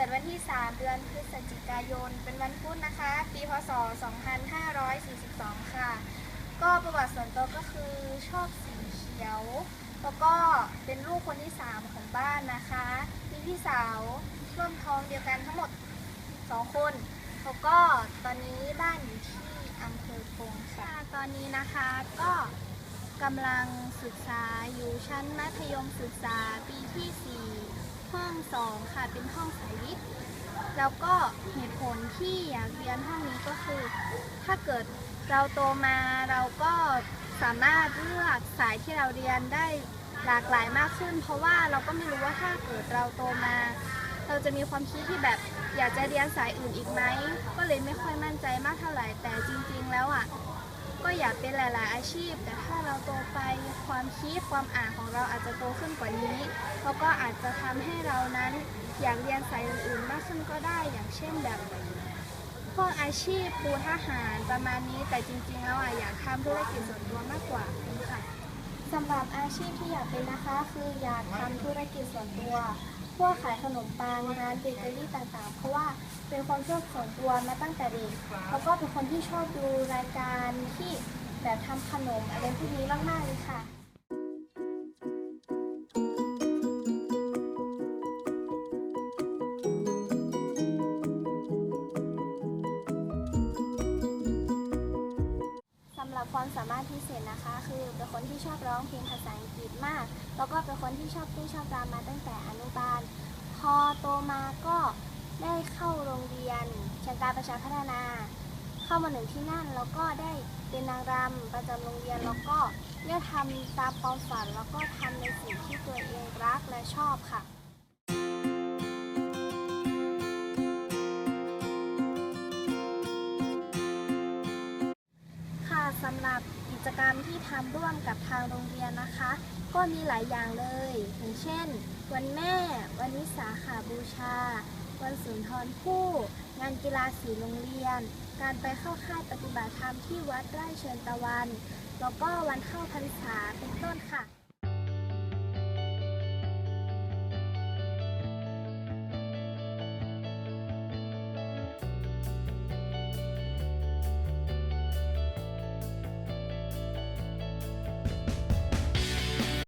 ิดวันที่ 3 เดือนพฤศจิกายน เป็นวันพุธนะคะ ปีพศ 2542 ค่ะ ก็ประวัติส่วนตัวก็คือชอบสีเขียว แล้วก็เป็นลูกคนที่ 3 ของบ้านนะคะ มีพี่สาวร่วมท้องเดียวกันทั้งหมด 2 คน แล้วก็ตอนนี้บ้านอยู่ที่อำเภอคงค่ะ ตอนนี้นะคะก็กำลังศึกษาอยู่ชั้นมัธยมศึกษาปีที่ 4 ห้อง2ค่ะเป็นห้องสายวิทย์แล้วก็เหตุผลที่อยากเรียนห้องนี้ก็คือ ถ้าเกิดเราโตมาเราก็สามารถเลือกสายที่เราเรียนได้หลากหลายมากขึ้น เพราะว่าเราก็ไม่รู้ว่าถ้าเกิดเราโตมา เราจะมีความคิดที่แบบอยากจะเรียนสายอื่นอีกไหมก็เลยไม่ค่อยมั่นใจมากเท่าไหร่แต่จริง ก็อยากเป็นหลาย ๆ อาชีพ แต่ถ้าเราโตไปความคิดความอ่านของเราอาจจะโตขึ้นกว่านี้แล้วก็อาจจะทำให้เรานั้นอยากเรียนสายอื่น ๆ มากขึ้นก็ได้อย่างเช่นแบบพวกอาชีพปูทหารประมาณนี้แต่จริง ๆ แล้วอะอยากทำธุรกิจส่วนตัวมากกว่าค่ะ สำหรับอาชีพที่อยากเป็นนะคะ คืออยากทำธุรกิจส่วนตัว พวกขายขนมปังร้านเบเกอรี่ต่างๆ เพราะว่าเป็นความชอบส่วนตัวมาตั้งแต่เด็กแล้วก็เป็นคนที่ชอบดูรายการที่แบบทำขนมอะไรพวกนี้มากๆเลยค่ะ ความสามารถพิเศษนะคะ คือเป็นคนที่ชอบร้องเพลงภาษาอังกฤษมาก แล้วก็เป็นคนที่ชอบเต้นชอบรำมาตั้งแต่อนุบาล พอโตมาก็ได้เข้าโรงเรียนเชียงการประชาพัฒนา เข้ามาหนึ่งที่นั่น แล้วก็ได้เป็นนางรำประจำโรงเรียน แล้วก็ได้ทำตามความฝัน แล้วก็ทำในสิ่งที่ตัวเองรักและชอบค่ะำหรับกิจกรรมที่ทำร่วมกับทางโรงเรียนนะคะ ก็มีหลายอย่างเลยอย่างเช่น วันแม่ วันวิสาขาบูชา วันสุนทรภู่ งานกีฬาสีโรงเรียน การไปเข้าค่ายปฏิบัติธรรมที่วัดไร่เชิญตะวัน แล้วก็วันเข้าพรรษาเป็นต้น